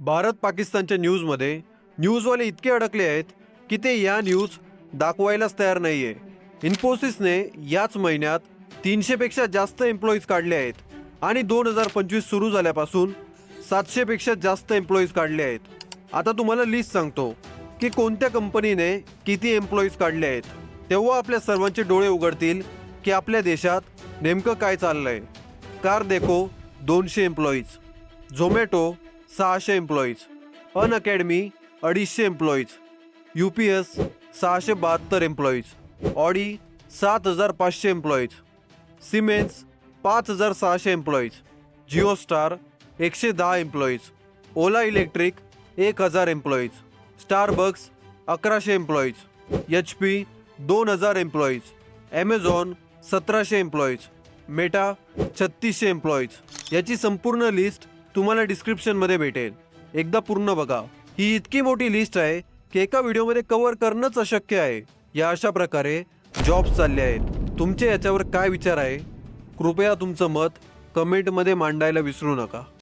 भारत पाकिस्तानच्या न्यूजमध्ये न्यूजवाले इतके अडकले आहेत की ते या न्यूज दाखवायलाच तयार नाही आहे इन्फोसिसने याच महिन्यात तीनशेपेक्षा जास्त एम्प्लॉईज काढले आहेत आणि दोन हजार पंचवीस सुरू झाल्यापासून सातशेपेक्षा जास्त एम्प्लॉईज काढले आहेत. आता तुम्हाला लिस्ट सांगतो की कोणत्या कंपनीने किती एम्प्लॉईज काढले आहेत. तेव्हा आपल्या सर्वांचे डोळे उघडतील की आपल्या देशात नेमकं काय चाललंय. कार देखो दोनशे एम्प्लॉईज. झोमॅटो सहाशे एम्प्लॉईज अन अकॅडमी अडीचशे एम्प्लॉईज यू पी एस सहाशे बहात्तर एम्प्लॉईज ऑडी सात हजार पाचशे एम्प्लॉईज सिमेन्स पाच हजार सहाशे एम्प्लॉईज जिओ स्टार एकशे दहा एम्प्लॉईज ओला इलेक्ट्रिक एक हजार एम्प्लॉईज स्टारबक्स अकराशे एम्प्लॉईज एच पी दोन हजार एम्प्लॉईज ॲमेझॉन सतराशे एम्प्लॉईज मेटा छत्तीसशे एम्प्लॉईज याची संपूर्ण लिस्ट तुम्हाला डिस्क्रिप्शनमध्ये भेटेल. एकदा पूर्ण बघा. ही इतकी मोठी लिस्ट आहे की एका व्हिडिओमध्ये कव्हर करणंच अशक्य आहे. या अशा प्रकारे जॉब्स चालले आहेत. तुमचे याच्यावर काय विचार आहे? कृपया तुमचं मत कमेंटमध्ये मांडायला विसरू नका.